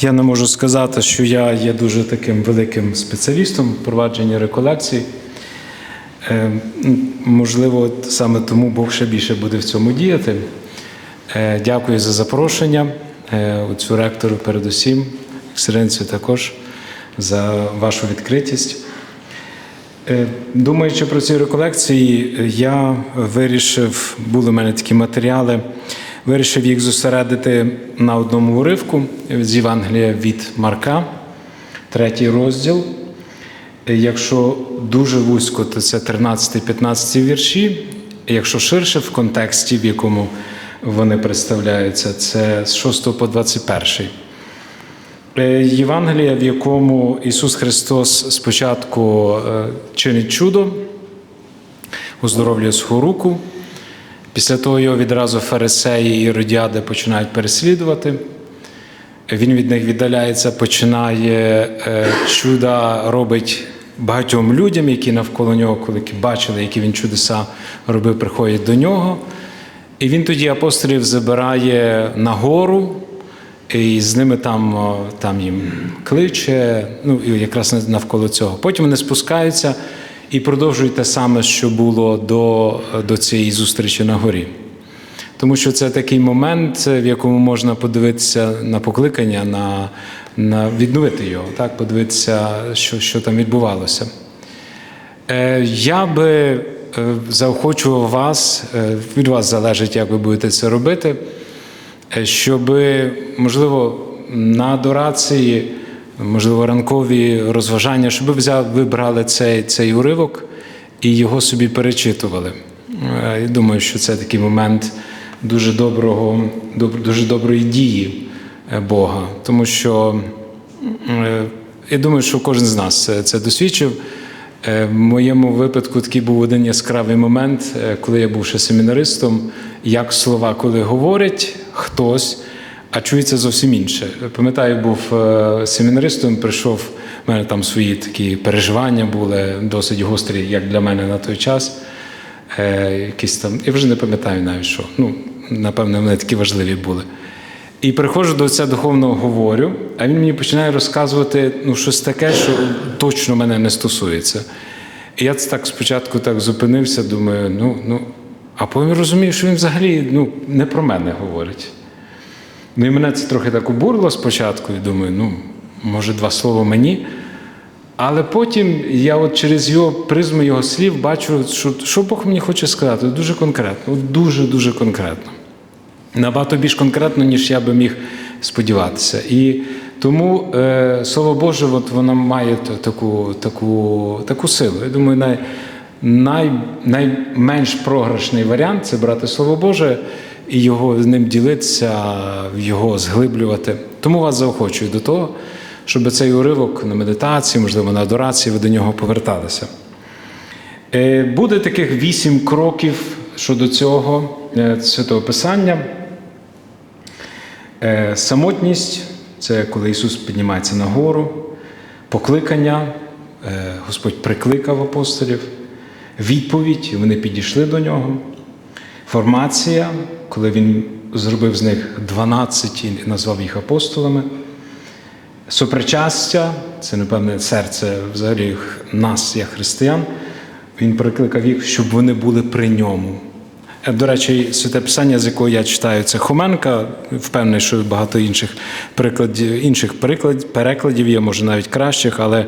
Я не можу сказати, що я є дуже таким великим спеціалістом в провадженні реколекцій. Е, Можливо, саме тому Бог ще більше буде в цьому діяти. Е, Дякую за запрошення. Е, Оцю ректору передусім, ексцеленцію також за вашу відкритість. Думаючи про ці реколекції, я вирішив, були в мене такі матеріали, вирішив їх зосередити на одному уривку з Євангелія від Марка, третій розділ. Якщо дуже вузько, то це 13-15 вірші. Якщо ширше в контексті, в якому вони представляються, це з 6 по 21. Е, Євангелія, в якому Ісус Христос спочатку е, чинить чудо, оздоровлює свою руку. Після того його відразу фарисеї і родіади починають переслідувати. Він від них віддаляється, починає е, чуда робить багатьом людям, які навколо нього, коли бачили, які він чудеса робив, приходять до нього. І він тоді апостолів забирає на гору, і з ними там, там їм кличе, ну і якраз навколо цього. Потім вони спускаються і продовжують те саме, що було до, до цієї зустрічі на горі. Тому що це такий момент, в якому можна подивитися на покликання, на, на відновити його, так, подивитися, що, що там відбувалося. Е, Я би е, заохочував вас, е, від вас залежить, як ви будете це робити, е, щоб, можливо, на адорації, можливо, ранкові розважання, щоб ви взяли, вибрали цей, цей уривок і його собі перечитували. Е, Я думаю, що це такий момент дуже доброго, дуже доброї дії е, Бога, тому що е, я думаю, що кожен з нас це, досвідчив. В моєму випадку такий був один яскравий момент, коли я був ще семінаристом, як слова, коли говорить хтось, а чується зовсім інше. Пам'ятаю, був е, семінаристом, прийшов, в мене там свої такі переживання були досить гострі, як для мене на той час. Е, Якісь там, я вже не пам'ятаю навіть що. Ну, напевно, вони такі важливі були. І приходжу до цього духовного говорю, а він мені починає розказувати ну, щось таке, що точно мене не стосується. І я так спочатку так зупинився, думаю, ну, ну, а потім розумію, що він взагалі ну, не про мене говорить. Ну і мене це трохи так обурило спочатку, і думаю, ну, може, два слова мені. Але потім я от через його призму його слів бачу, що, що Бог мені хоче сказати. Дуже конкретно, дуже-дуже конкретно. Набагато більш конкретно, ніж я би міг сподіватися. І тому е, Слово Боже, от воно має таку, таку, таку силу. Я думаю, най, най, найменш програшний варіант це брати Слово Боже і його з ним ділитися, його зглиблювати. Тому вас заохочую до того, щоб цей уривок на медитації, можливо, на адорації, ви до нього поверталися. Е, Буде таких вісім кроків щодо цього е, святого Писання. Е, Самотність це коли Ісус піднімається на гору, покликання, Господь прикликав апостолів, відповідь, вони підійшли до нього. Формація, коли Він зробив з них 12 і назвав їх апостолами. Сопричастя це, напевне, серце взагалі нас, як християн. Він прикликав їх, щоб вони були при ньому. Е, До речі, святе писання, з якого я читаю, це Хоменка. Впевнений, що багато інших прикладів, інших приклад, перекладів є, може навіть кращих, але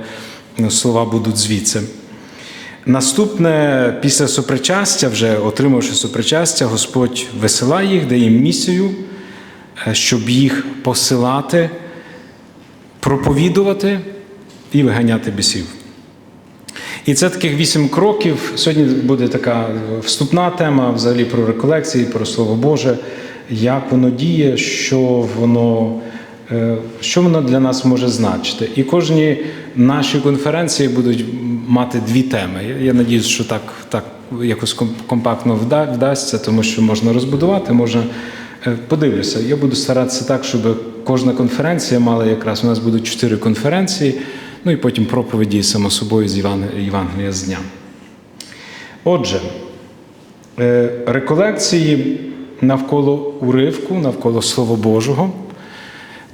ну, слова будуть звідси. Наступне, після сопричастя, вже отримавши сопричастя, Господь висилає їх, дає їм місію, е, щоб їх посилати, проповідувати і виганяти бісів. І це таких вісім кроків. Сьогодні буде така вступна тема взагалі про реколекції, про Слово Боже, як воно діє, що воно, е, що воно для нас може значити. І кожні наші конференції будуть мати дві теми. Я- надіюсь, що так, так якось компактно вда- вдасться, тому що можна розбудувати, можна. е, Подивлюся, я буду старатися так, щоб кожна конференція мала якраз у нас будуть чотири конференції, ну і потім проповіді само собою з Євангелія з дня. Отже, е, реколекції навколо уривку, навколо Слова Божого.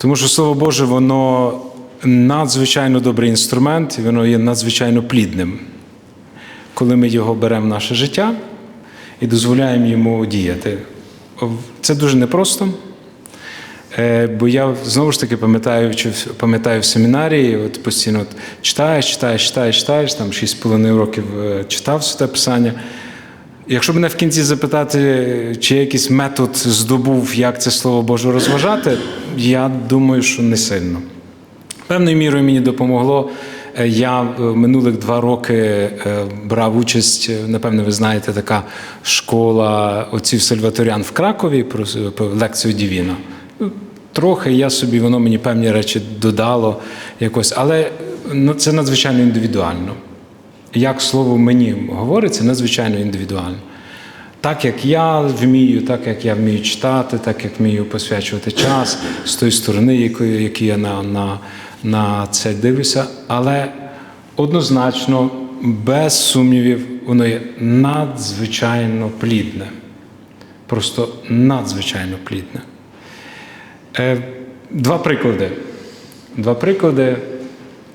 Тому що Слово Боже, воно надзвичайно добрий інструмент, і воно є надзвичайно плідним, коли ми його беремо в наше життя і дозволяємо йому діяти. Це дуже непросто. Е, Бо я знову ж таки пам'ятаю, пам'ятаю в семінарії, от постійно от читаєш, читаєш, читаєш, читаєш, там 6,5 років е, читав Святе Писання. Якщо мене в кінці запитати, чи якийсь метод здобув, як це Слово Боже розважати, я думаю, що не сильно. Певною мірою мені допомогло. Е, Я е, минулих два роки е, брав участь, е, напевно, ви знаєте, така школа отців Сальваторян в Кракові про лекцію Дівіна. Трохи я собі, воно мені певні речі додало якось, але ну, це надзвичайно індивідуально. Як слово мені говорить, це надзвичайно індивідуально. Так як я вмію, так як я вмію читати, так як вмію посвячувати час з тої сторони, якої, які я на, на, на це дивлюся, але однозначно, без сумнівів, воно є надзвичайно плідне. Просто надзвичайно плідне. Е, Два приклади. Два приклади.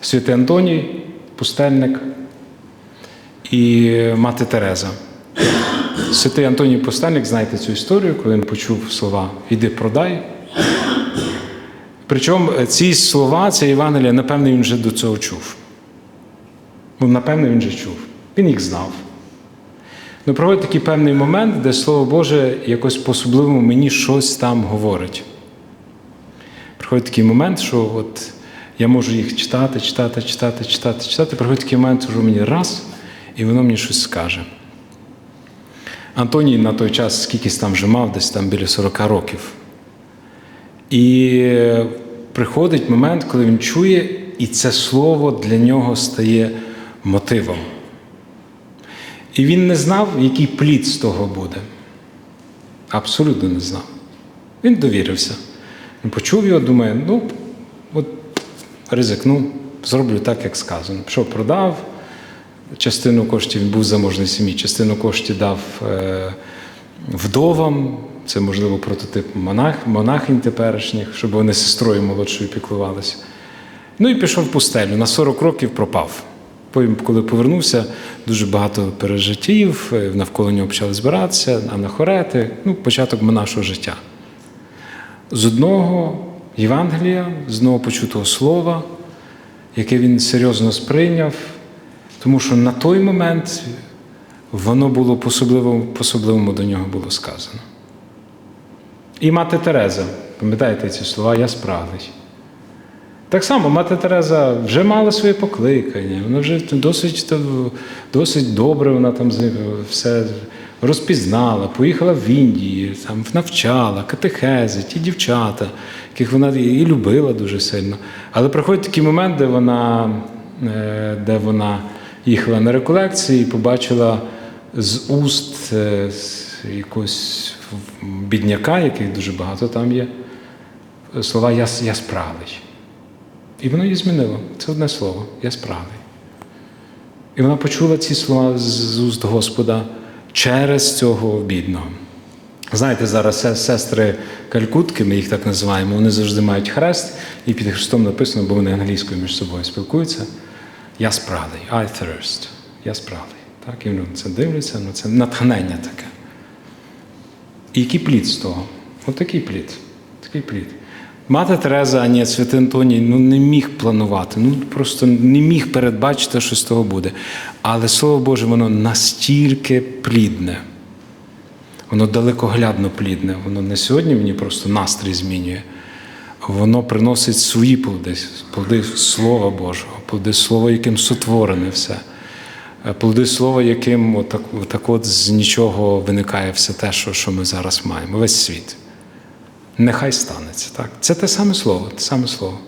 Святий Антоній, пустельник і мати Тереза. Святий Антоній Пустельник, знаєте цю історію, коли він почув слова Іди продай. Причому ці слова, ця Євангелія, напевно, він вже до цього чув. Ну, напевно, він вже чув. Він їх знав. Ну, проходить такий певний момент, де Слово Боже якось по-особливому мені щось там говорить. Приходить такий момент, що от я можу їх читати, читати, читати, читати, читати. Приходить такий момент, що мені раз, і воно мені щось скаже. Антоній на той час скількись там вже мав, десь там біля 40 років. І приходить момент, коли він чує, і це слово для нього стає мотивом. І він не знав, який плід з того буде. Абсолютно не знав. Він довірився. Він почув його, думає, ну, от ризикну, зроблю так, як сказано. Пішов, продав, частину коштів він був в заможній сім'ї, частину коштів дав е, вдовам. Це, можливо, прототип монах, монахинь теперішніх, щоб вони сестрою молодшою піклувалися. Ну і пішов в пустелю. На 40 років пропав. Потім, коли повернувся, дуже багато пережиттів, е, навколо нього почали збиратися, анахорети, ну, початок монашого життя. З одного Євангелія, з одного почутого слова, яке він серйозно сприйняв, тому що на той момент воно було по-особливому, по-особливому до нього було сказано. І мати Тереза, пам'ятаєте ці слова, я спраглий. Так само мати Тереза вже мала своє покликання, вона вже досить, досить добре вона там все розпізнала, поїхала в Індію, там навчала, катехези, ті дівчата, яких вона і любила дуже сильно. Але приходить такий момент, де вона, е, де вона їхала на реколекції і побачила з уст е, якогось бідняка, яких дуже багато там є, слова Я, я справий. І воно її змінило. Це одне слово я справий. І вона почула ці слова з уст Господа через цього бідного. Знаєте, зараз сестри Калькутки, ми їх так називаємо, вони завжди мають хрест, і під хрестом написано, бо вони англійською між собою спілкуються. Я справий, I thirst. Я справий. Так, і вони це дивляться, ну це натхнення таке. І який плід з того? От такий плід. Такий плід. Мати Тереза, а ні, Святий Антоній, ну не міг планувати, ну просто не міг передбачити, що з того буде. Але Слово Боже, воно настільки плідне, воно далекоглядно плідне. Воно не сьогодні мені просто настрій змінює. Воно приносить свої плоди, плоди Слова Божого, плоди Слова, яким сотворене все. Плоди слова, яким отак, отак от з нічого виникає все те, що, що ми зараз маємо, весь світ. Нехай станеться. Так? Це те саме слово, те саме слово.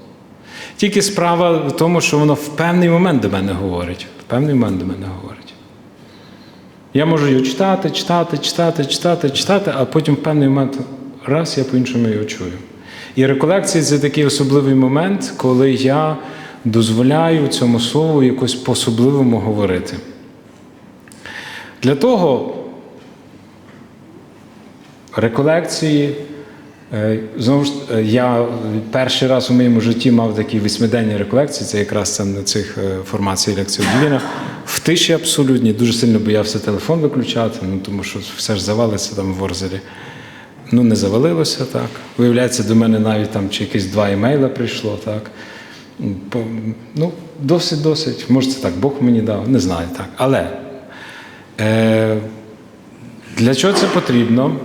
Тільки справа в тому, що воно в певний момент до мене говорить. В певний момент до мене говорить. Я можу його читати, читати, читати, читати, читати, а потім в певний момент раз я по-іншому його чую. І реколекція це такий особливий момент, коли я дозволяю цьому слову якось по-особливому говорити. Для того реколекції Е, Знову ж е, я перший раз у моєму житті мав такі восьмиденні реколекції, це якраз там на цих е, формацій лекцій Дівіна. В тиші абсолютній, дуже сильно боявся телефон виключати, ну тому що все ж завалиться там в Ворзелі. Ну, не завалилося так. Виявляється, до мене навіть там чи якісь два імейла прийшло, так. Ну, досить, досить. Може, це так Бог мені дав, не знаю так. Але е, для чого це потрібно?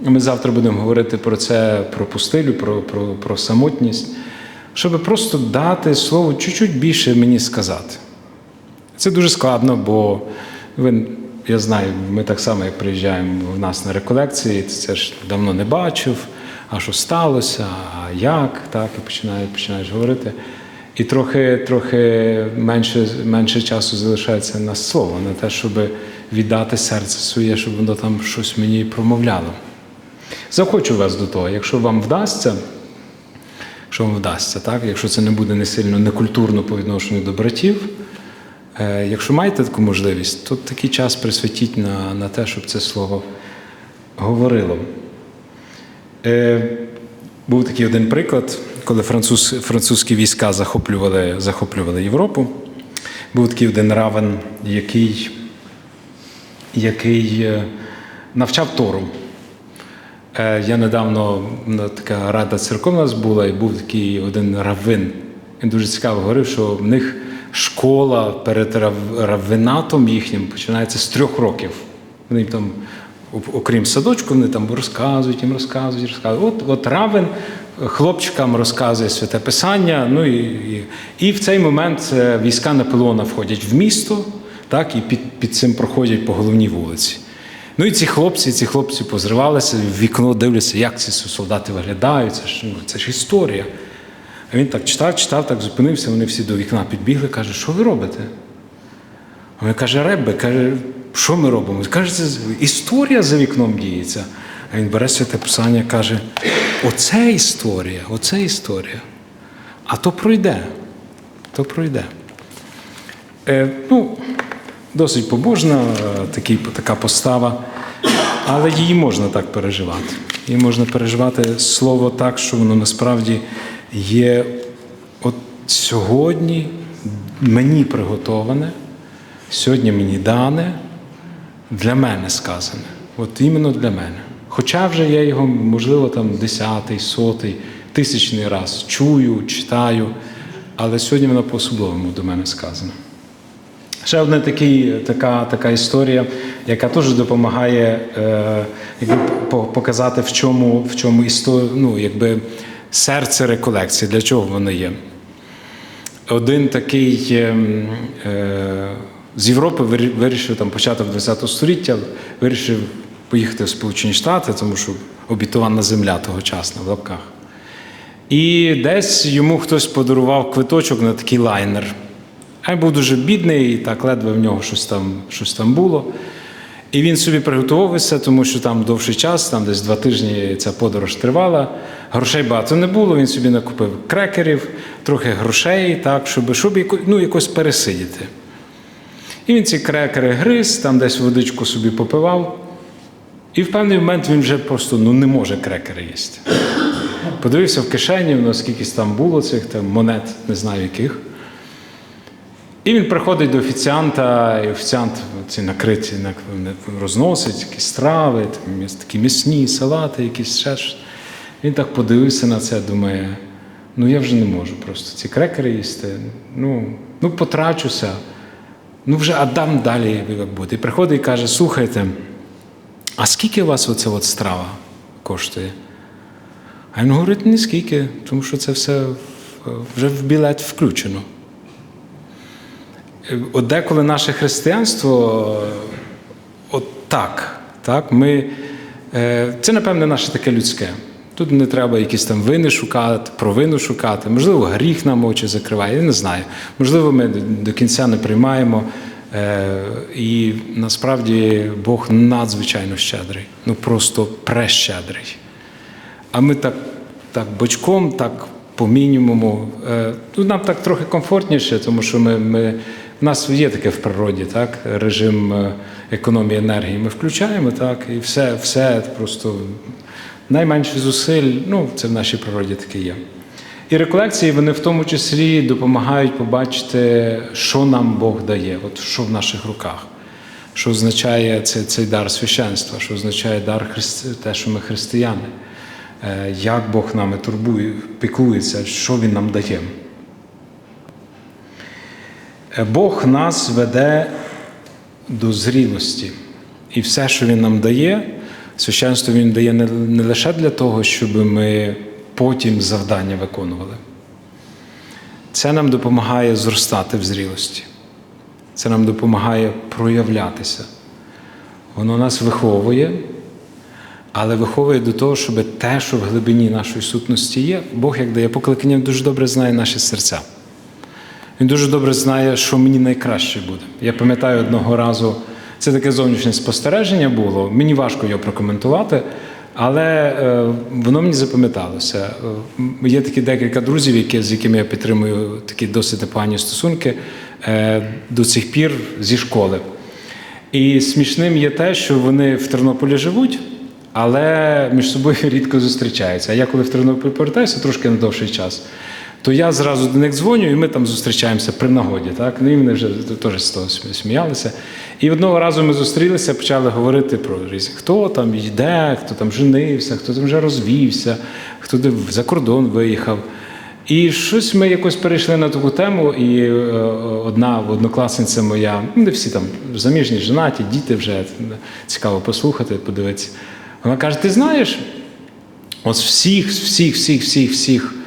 Ми завтра будемо говорити про це, про пустелю, про, про, про самотність, щоб просто дати слово чуть-чуть більше мені сказати. Це дуже складно, бо ви, я знаю, ми так само, як приїжджаємо в нас на реколекції, це ж давно не бачив, а що сталося, а як, так, і починаєш, починаєш говорити. І трохи, трохи менше, менше часу залишається на слово, на те, щоб віддати серце своє, щоб воно там щось мені промовляло. Захочу вас до того, якщо вам вдасться, якщо вам вдасться, так? якщо це не буде не сильно некультурно по відношенню до братів, якщо маєте таку можливість, то такий час присвятіть на, на те, щоб це слово говорило. Е, був такий один приклад, коли француз, французькі війська захоплювали, захоплювали Європу. Був такий один равен, який, який е, навчав Тору. Е, Я недавно ну, така рада церковна була, і був такий один раввин. Він дуже цікаво говорив, що в них школа перед рав- раввинатом їхнім починається з трьох років. Вони там, окрім садочку, вони там розказують, їм розказують, розказують. От, от равен хлопчикам розказує святе писання. Ну і, і, і в цей момент е, війська Наполеона входять в місто, так, і під, під цим проходять по головній вулиці. Ну і ці хлопці, ці хлопці позривалися в вікно, дивляться, як ці солдати виглядають. Це ж, ну, це ж історія. А він так читав, читав, так зупинився, вони всі до вікна підбігли, каже, що ви робите? А він каже, Ребе, каже, що ми робимо? Каже, це історія за вікном діється. А він бере святе писання, каже: оце історія, оце історія. А то пройде, то пройде. Е, ну, досить побожна е, такий, така постава, але її можна так переживати. Її можна переживати слово так, що воно насправді є от сьогодні мені приготоване, сьогодні мені дане, для мене сказане. От іменно для мене. Хоча вже я його, можливо, там десятий, сотий, тисячний раз чую, читаю, але сьогодні воно по-особливому до мене сказано. Ще одна такий, така, така історія, яка теж допомагає е, якби, показати, в чому, в чому істо, ну, якби, серце реколекції, для чого воно є. Один такий ем, е, з Європи вирішив там початок ХХ століття, вирішив поїхати в Сполучені Штати, тому що обітована земля тогочасна в лапках. І десь йому хтось подарував квиточок на такий лайнер. А він був дуже бідний, так ледве в нього щось там, щось там було. І він собі приготувався, тому що там довший час, там десь два тижні ця подорож тривала. Грошей багато не було. Він собі накупив крекерів, трохи грошей, так, щоб, щоб ну, якось пересидіти. І він ці крекери гриз, там десь водичку собі попивав. І в певний момент він вже просто ну, не може крекери їсти. Подивився в кишені, воно скількись там було цих там, монет, не знаю яких. І він приходить до офіціанта, і офіціант ці накриті розносить якісь страви, там, такі м'ясні, салати, якісь ще щось. Він так подивився на це, думає, ну я вже не можу просто ці крекери їсти. Ну, ну потрачуся. Ну вже а дам далі, як буде. І приходить і каже: слухайте, а скільки у вас оця от страва коштує? А він говорить, не скільки, тому що це все вже в білет включено. От деколи наше християнство е, от так. так ми, е, це, напевне, наше таке людське. Тут не треба якісь там вини шукати, провину шукати. Можливо, гріх нам очі закриває, я не знаю. Можливо, ми до кінця не приймаємо. Е, І насправді Бог надзвичайно щедрий, ну просто прещедрий. А ми так, так бочком, так по мінімуму. Е, Ну, нам так трохи комфортніше, тому що ми, ми, в нас є таке в природі, так, режим е, економії енергії. Ми включаємо так, і все, все просто найменше зусиль, ну, це в нашій природі таке є. І реколекції вони в тому числі допомагають побачити, що нам Бог дає, от що в наших руках, що означає цей, цей дар священства, що означає дар христи, те, що ми християни, е, як Бог нами турбує, піклується, що Він нам дає. Е, Бог нас веде до зрілості. І все, що Він нам дає, священство Він дає не, лише для того, щоб ми потім завдання виконували. Це нам допомагає зростати в зрілості. Це нам допомагає проявлятися. Воно нас виховує, але виховує до того, щоб те, що в глибині нашої сутності є, Бог, як дає покликання, дуже добре знає наші серця. Він дуже добре знає, що мені найкраще буде. Я пам'ятаю одного разу, це таке зовнішнє спостереження було. Мені важко його прокоментувати, але е, воно мені запам'яталося. Е, Є такі декілька друзів, які, з якими я підтримую такі досить непогані стосунки е, до цих пір зі школи. І смішним є те, що вони в Тернополі живуть, але між собою рідко зустрічаються. А я коли в Тернопіль повертаюся трошки на довший час, то я зразу до них дзвоню, і ми там зустрічаємося при нагоді. Так? Ну і вони вже теж з того сміялися. І одного разу ми зустрілися, почали говорити про різні, хто там йде, хто там женився, хто там вже розвівся, хто за кордон виїхав. І щось ми якось перейшли на таку тему, і е, одна однокласниця моя, ну, де всі там заміжні, женаті, діти вже цікаво послухати, подивитися. Вона каже: ти знаєш, от всіх, всіх, всіх, всіх, всіх, е,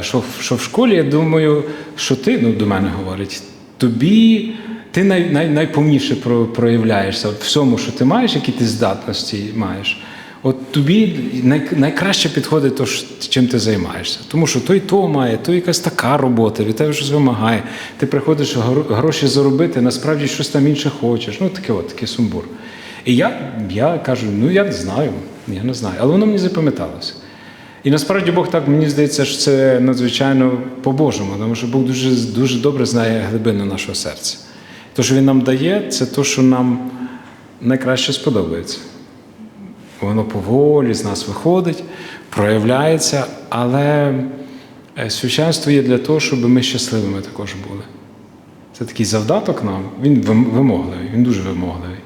що, в- що в школі, я думаю, що ти, ну до мене говорить, тобі ти най, най, найповніше про- проявляєшся от всьому, що ти маєш, які ти здатності маєш. От тобі най, найкраще підходить то, чим ти займаєшся. Тому що той то має, то якась така робота, від тебе щось вимагає. Ти приходиш гро- гроші заробити, насправді щось там інше хочеш. Ну, таке от, такий сумбур. І я, я кажу, ну я не знаю, я не знаю. Але воно мені запам'яталося. І насправді Бог так мені здається, що це надзвичайно по-божому, тому що Бог дуже, дуже добре знає глибину нашого серця. Те, що Він нам дає, це те, що нам найкраще сподобається. Воно поволі з нас виходить, проявляється, але е, священство є для того, щоб ми щасливими також були. Це такий завдаток нам, він вимогливий, він дуже вимогливий.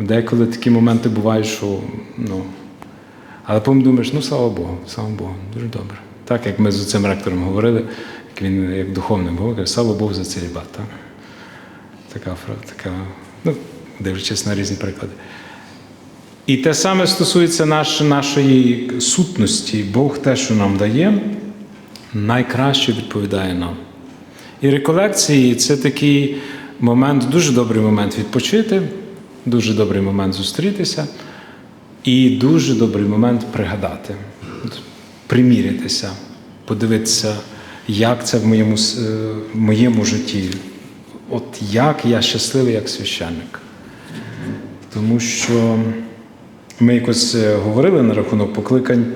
Деколи такі моменти бувають, що ну. Але потім думаєш, ну слава Богу, слава Богу, дуже добре. Так як ми з цим ректором говорили, як він як духовним був, каже, слава Богу за цілібат. Так? Така фраза, така, ну, дивлячись на різні приклади. І те саме стосується наш, нашої сутності. Бог те, що нам дає, найкраще відповідає нам. І реколекції це такий момент, дуже добрий момент відпочити, дуже добрий момент зустрітися і дуже добрий момент пригадати, примірятися, подивитися, як це в моєму, е, в моєму житті. От як я щасливий як священник. Тому що ми якось е, говорили на рахунок покликань,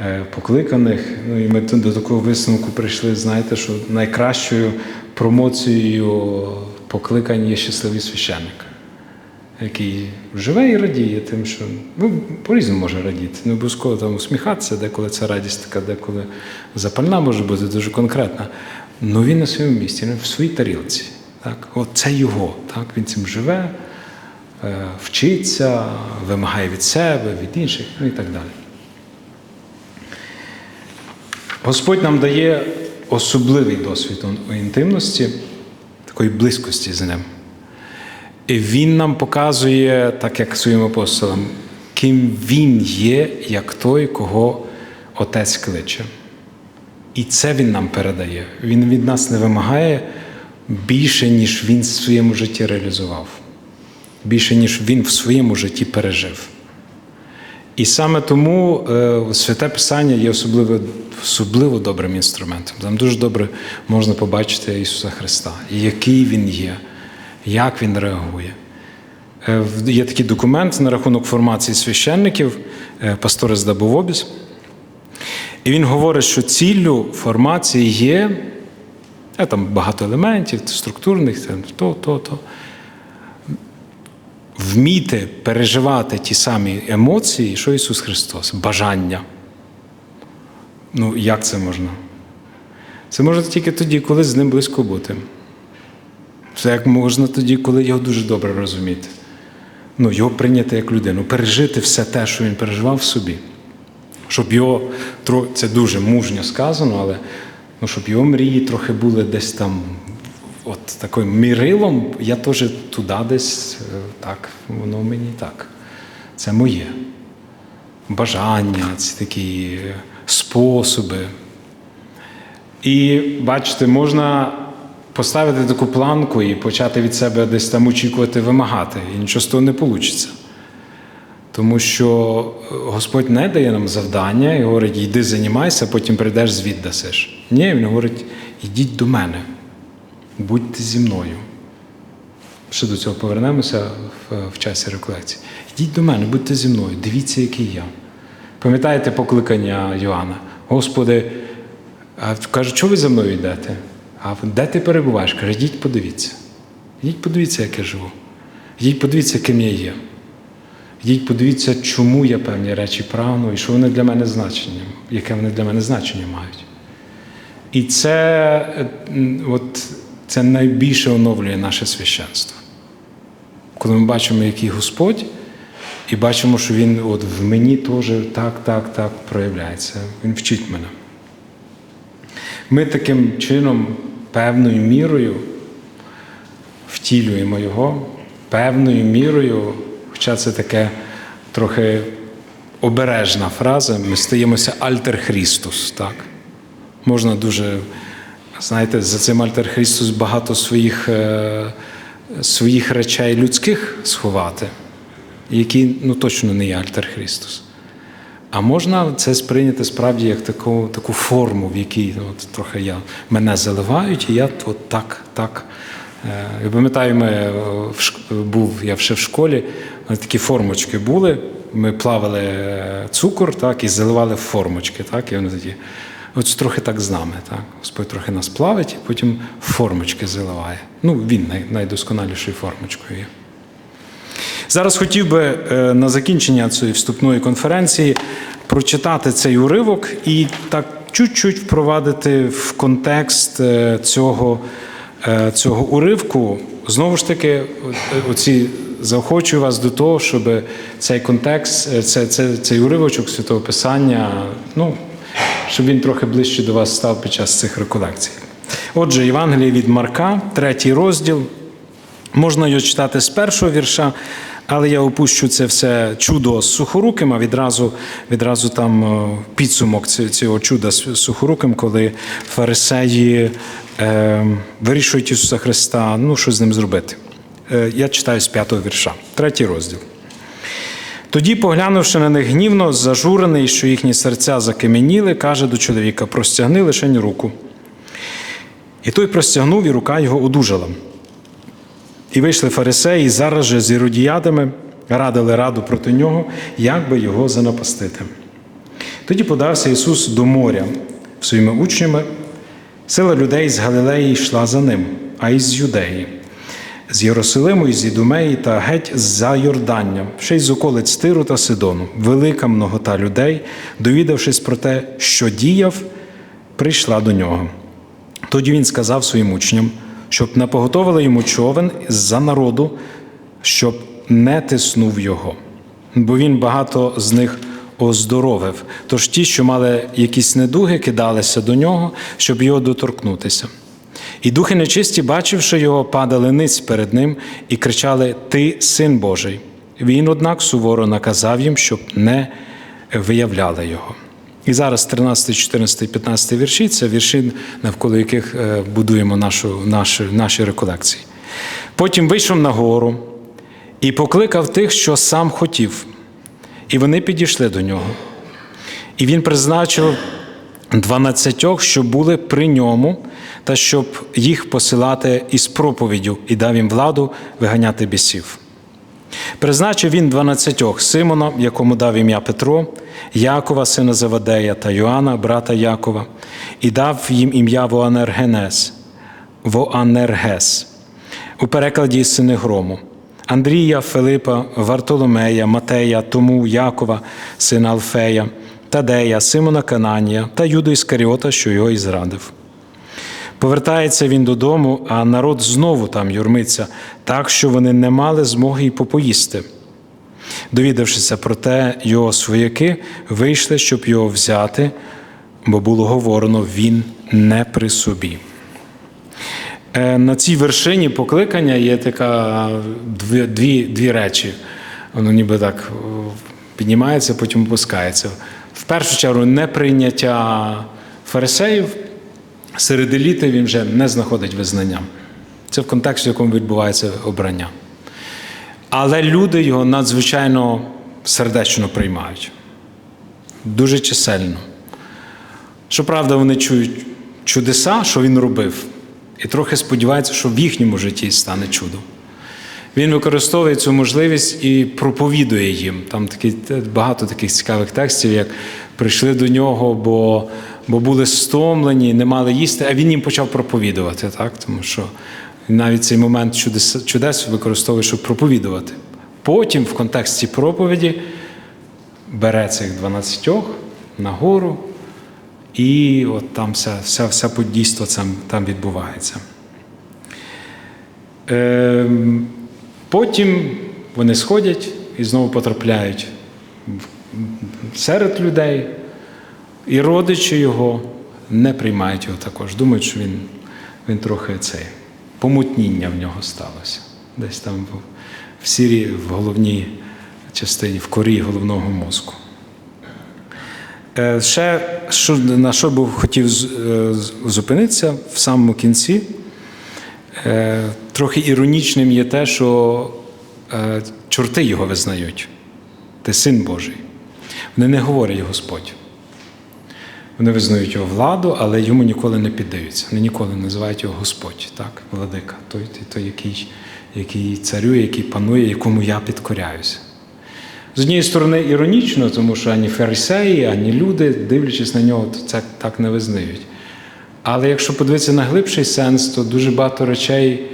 е, покликаних, ну і ми до такого висновку прийшли, знаєте, що найкращою промоцією покликань є щасливий священник, який живе і радіє тим, що ну, по-різному може радіти. Не обов'язково там усміхатися, деколи це радість така, деколи запальна може бути дуже конкретна. Ну він на своєму місці, він в своїй тарілці. Так? От це його, так? він цим живе е, вчиться, вимагає від себе, від інших, ну і так далі. Господь нам дає особливий досвід інтимності, такої близькості з ним. І Він нам показує, так як своїм апостолам, ким Він є, як той, кого Отець кличе. І це Він нам передає. Він від нас не вимагає більше, ніж він в своєму житті реалізував, більше, ніж він в своєму житті пережив. І саме тому е, святе Писання є особливо, особливо добрим інструментом. Там дуже добре можна побачити Ісуса Христа, який Він є, як Він реагує. Е, Є такий документ на рахунок формації священників, е, пастори з Дабовобіс. І він говорить, що ціллю формації є, е, там багато елементів, структурних, то, то, то. вміти переживати ті самі емоції, що Ісус Христос, бажання. Ну, як це можна? Це можна тільки тоді, коли з ним близько бути. Це як можна тоді, коли його дуже добре розуміти. Ну, його прийняти як людину, пережити все те, що він переживав в собі. Щоб його, це дуже мужньо сказано, але ну, щоб його мрії трохи були десь там, от таким мірилом, я теж туди десь е, так, воно мені так. Це моє. Бажання, ці такі е, способи. І бачите, можна поставити таку планку і почати від себе десь там очікувати, вимагати, і нічого з того не вийде. Тому що е, Господь не дає нам завдання і говорить, йди займайся, потім прийдеш звіт дасиш. Ні, Він говорить, йдіть до мене, будьте зі мною. Ще до цього повернемося в, в часі реколекції. Йдіть до мене, будьте зі мною, дивіться, який я. Пам'ятаєте покликання Йоанна? Господи, каже, чого ви за мною йдете? А де ти перебуваєш? Каже, йдіть подивіться. Йдіть подивіться, як я живу. Йдіть подивіться, ким я є. Йдіть подивіться, чому я певні речі прагну і що вони для мене значення, яке вони для мене значення мають. І це, е, от, це найбільше оновлює наше священство. Коли ми бачимо, який Господь, і бачимо, що Він от в мені теж так, так, так проявляється. Він вчить мене. Ми таким чином, певною мірою втілюємо його, певною мірою, хоча це таке трохи обережна фраза, ми стаємося альтер Христос. Так? Можна дуже, знаєте, за цим альтер Христос багато своїх, е, своїх речей людських сховати, які ну, точно не є альтер Христос. А можна це сприйняти справді як таку, таку форму, в якій от, трохи я, мене заливають, і я от так, так. Е, Я пам'ятаю, ми е, був я ще в школі, такі формочки були. Ми плавали е, цукор так, і заливали формочки. Так, і вони тоді, от трохи так з нами. Так. Господь трохи нас плавить, потім формочки заливає. Ну, він най, найдосконалішою формочкою є. Зараз хотів би е, на закінчення цієї вступної конференції прочитати цей уривок і так чуть-чуть впровадити в контекст е, цього, е, цього уривку. Знову ж таки, оці заохочую вас до того, щоб цей контекст, це, це, цей уривочок Святого Писання, ну, щоб він трохи ближче до вас став під час цих реколекцій. Отже, Євангеліє від Марка, третій розділ. Можна його читати з першого вірша, але я опущу це все чудо з сухоруким, а відразу, відразу там е, підсумок цього чуда з сухоруким, коли фарисеї е, вирішують Ісуса Христа, ну що з ним зробити. Е, я читаю з п'ятого вірша, третій розділ. Тоді, поглянувши на них гнівно, зажурений, що їхні серця закам'яніли, каже до чоловіка: простягни лишень руку. І той простягнув, і рука його одужала. І вийшли фарисеї, і зараз же з іродіядами радили раду проти нього, як би його занапастити. Тоді подався Ісус до моря своїми учнями. Сила людей з Галилеї йшла за ним, а й з Юдеї, з Єрусалиму, і з Ідумеї та геть за Йордання, ще й з околиць Тиру та Сидону. Велика многота людей, довідавшись про те, що діяв, прийшла до нього. Тоді він сказав своїм учням, щоб не поготовили йому човен за народу, щоб не тиснув його. Бо він багато з них оздоровив. Тож ті, що мали якісь недуги, кидалися до нього, щоб його доторкнутися. І духи нечисті, бачивши його, падали ниць перед ним і кричали: Ти син Божий. Він, однак, суворо наказав їм, щоб не виявляли його. І зараз 13, 14, 15 вірші це вірші, навколо яких е, будуємо нашу, наші, наші реколекції. Потім вийшов на гору і покликав тих, що сам хотів, і вони підійшли до нього. І він призначив дванадцятьох, що були при ньому, та щоб їх посилати із проповіддю, і дав їм владу виганяти бісів. Призначив він дванадцятьох Симона, якому дав ім'я Петро, Якова, сина Завадея, та Йоанна, брата Якова, і дав їм ім'я Воанергенес, Воанергес, у перекладі сини грому, Андрія, Филипа, Вартоломея, Матея, Тому, Якова, сина Алфея, Тадея, Симона Кананія та Юду Іскаріота, що його і зрадив. Повертається він додому, а народ знову там юрмиться, так що вони не мали змоги й попоїсти. Довідавшися про те, його свояки вийшли, щоб його взяти, бо було говорено, він не при собі. Е, На цій вершині покликання є така дві, дві, дві речі. Воно ніби так піднімається, потім опускається. В першу чергу, неприйняття фарисеїв серед еліти він вже не знаходить визнання. Це в контексті, в якому відбувається обрання. Але люди його надзвичайно сердечно приймають. Дуже чисельно. Щоправда, вони чують чудеса, що він робив, і трохи сподіваються, що в їхньому житті стане чудом. Він використовує цю можливість і проповідує їм. Там такі, багато таких цікавих текстів, як прийшли до нього, бо, бо були стомлені, не мали їсти, а він їм почав проповідувати, так? тому що навіть цей момент чудес, чудес використовує, щоб проповідувати. Потім, в контексті проповіді, бере цих 12 на гору, і от там все, все, все подійство там, відбувається. Ем, Потім вони сходять і знову потрапляють серед людей, і родичі його не приймають його також. Думають, що він, він трохи цей помутніння в нього сталося. Десь там в, в сірі, в головній частині, в корі головного мозку. Е, Ще що, на що би хотів е, зупинитися в самому кінці. Е, Трохи іронічним є те, що е, чорти його визнають. Ти син Божий. Вони не говорять Господь. Вони визнають його владу, але йому ніколи не піддаються. Вони ніколи не називають його Господь, так? владика, той, той, який, який царює, який панує, якому я підкоряюся. З однієї сторони, іронічно, тому що ані фарисеї, ані люди, дивлячись на нього, то це так не визнають. Але якщо подивитися на глибший сенс, то дуже багато речей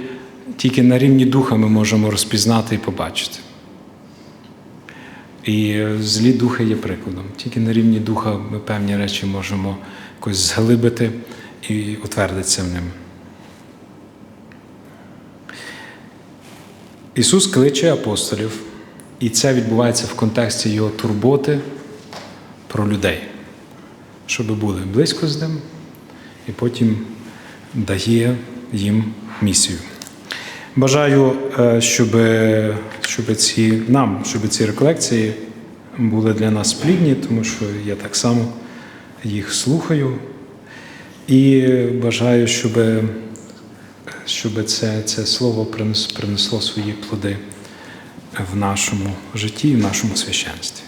тільки на рівні духа ми можемо розпізнати і побачити. І злі духи є прикладом. Тільки на рівні духа ми певні речі можемо якось зглибити і утвердитися в ним. Ісус кличе апостолів, і це відбувається в контексті Його турботи про людей, щоб були близько з ним, і потім дає їм місію. Бажаю, е, щоб, щоб ці, нам, щоб ці реколекції були для нас плідні, тому що я так само їх слухаю. І бажаю, щоб, щоб це, це слово принесло свої плоди в нашому житті і в нашому священстві.